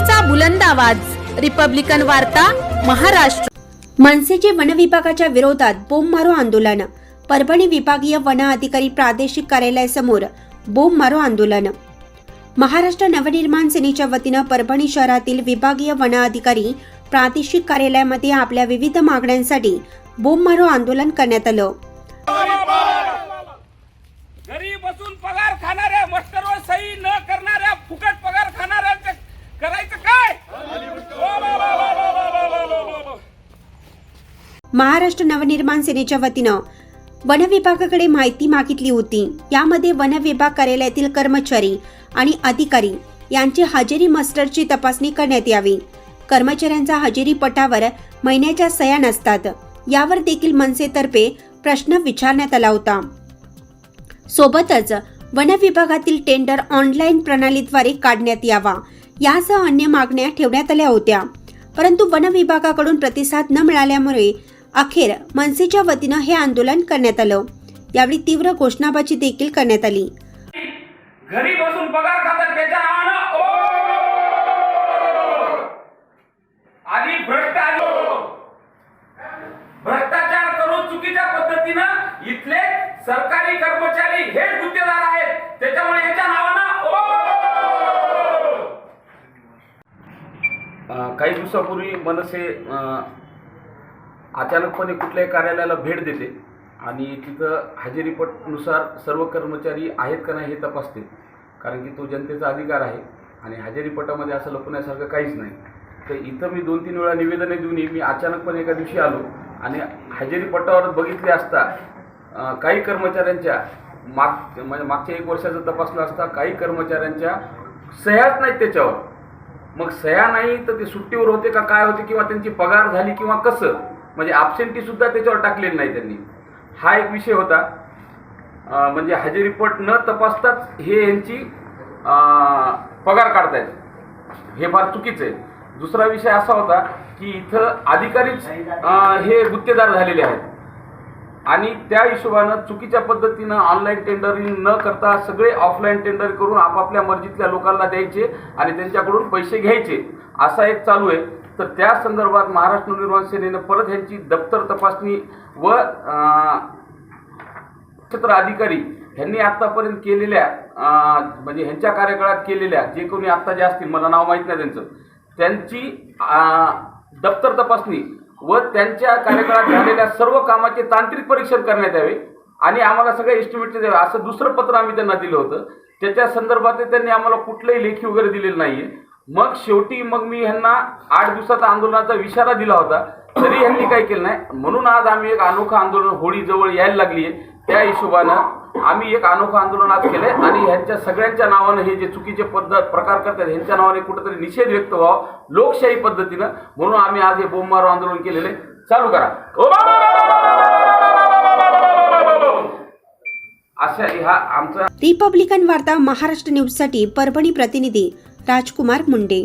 लोकशाहीचा बुलंद आवाज. रिपब्लिकन वार्ता महाराष्ट्र. मनसेचे वन विभागाच्या विरोधात बोंब मारो आंदोलन. परभणी विभागीय वन अधिकारी प्रादेशिक कार्यालयासमोर बोंब मारो आंदोलन. महाराष्ट्र नवनिर्माण सेनेच्या वतीनं परभणी शहरातील विभागीय वन अधिकारी प्रादेशिक कार्यालयामध्ये आपल्या विविध मागण्यांसाठी बोंब मारो आंदोलन करण्यात आलं. महाराष्ट्र नवनिर्माण सेनेच्या वतीनं वन विभागाकडे माहिती मागितली होती. यामध्ये वन विभाग कार्यालयातील कर्मचारी आणि अधिकारी यांची हजेरी मस्टरची तपासणी करण्यात यावी. कर्मचाऱ्यांचा हजेरी पटावर महिन्याच्या सया नसतात. यावर देखील मनसेतर्फे प्रश्न विचारण्यात आला होता. सोबतच वन विभागातील टेंडर ऑनलाईन प्रणालीद्वारे काढण्यात यावा. यासह अन्य मागण्या ठेवण्यात आल्या होत्या. परंतु वन विभागाकडून प्रतिसाद न मिळाल्यामुळे अखेर मनसेच्या वतीनं हे आंदोलन करण्यात आलं. यावेळी तीव्र घोषणाबाजी देखील करण्यात आली. घरी बसून पगार खातात त्याच्या नावानं ओ! आधी भ्रष्ट आधी भ्रष्टाचार करून चुकीच्या पद्धतीनं इथले सरकारी कर्मचारी हेच गुत्तेदार आहेत. त्याच्यामुळे याच्या नावानं काही दिवसापूर्वी मनसे अचानकपणे कुठल्याही कार्यालयाला भेट देते आणि तिथं हजेरीपटनुसार सर्व कर्मचारी आहेत का नाही हे तपासते कारण की तो जनतेचा अधिकार आहे आणि हजेरीपटामध्ये असं लपवण्यासारखं काहीच नाही. तर इथं मी दोन तीन वेळा निवेदने देऊनही मी अचानकपणे एका दिवशी आलो आणि हजेरीपटावर बघितले असता काही कर्मचाऱ्यांच्या माग म्हणजे मागच्या एक वर्षाचं तपासलं असता काही कर्मचाऱ्यांच्या सह्याच नाहीत त्याच्यावर. मग सह्या नाही तर ते सुट्टीवर होते का काय होते किंवा त्यांची पगार झाली किंवा कसं? म्हणजे absentee सुद्धा त्याच्यावर टाकलेली नाही त्यांनी. हा एक विषय होता. म्हणजे म्हणजे रिपोर्ट न तपासताच हे यांची अं, पगार काढतायत हे फार चुकीचं आहे. दुसरा विषय असा होता की इथं अधिकारीच हे गुत्तेदार झालेले आहेत. आणि त्या हिशोबानं चुकीच्या पद्धतीनं ऑनलाईन टेंडरिंग न करता सगळे ऑफलाईन टेंडर करून आपापल्या मर्जीतल्या लोकांना द्यायचे आणि त्यांच्याकडून पैसे घ्यायचे. असा एक चालू आहे. तर त्या संदर्भात महाराष्ट्र निर्माण सेनेनं परत ह्यांची दप्तर तपासणी व क्षेत्र अधिकारी ह्यांनी आत्तापर्यंत केलेल्या म्हणजे ह्यांच्या कार्यकाळात केलेल्या जे कोणी आत्ता जे असतील मला नाव माहीत नाही त्यांचं त्यांची दप्तर तपासणी व त्यांच्या कार्यकाळात झालेल्या सर्व कामाचे तांत्रिक परीक्षण करण्यात यावे आणि आम्हाला सगळे एस्टिमेटचे द्यावे असं दुसरं पत्र आम्ही त्यांना दिलं होतं. त्याच्या संदर्भात त्यांनी आम्हाला कुठलंही लेखी वगैरे दिलेलं नाहीये. मग शेवटी मग मी ह्यांना आठ दिवसाचा आंदोलनाचा इशारा दिला होता. तरी ह्यांनी काही केलं नाही. म्हणून आज आम्ही एक अनोखं आंदोलन होळी जवळ यायला लागली आहे त्या हिशोबानं आम्ही एक अनोखं आंदोलन आज केलंय आणि ह्यांच्या सगळ्यांच्या नावानं हे जे चुकीचे पद्धत प्रकार करतात ह्यांच्या नावाने कुठेतरी निषेध व्यक्त व्हावा लोकशाही पद्धतीनं म्हणून आम्ही आज हे बोंबमारो आंदोलन केलेलं चालू करा आमचा रिपब्लिकन वार्ता महाराष्ट्र न्यूजसाठी परभणी प्रतिनिधी राजकुमार मुंडे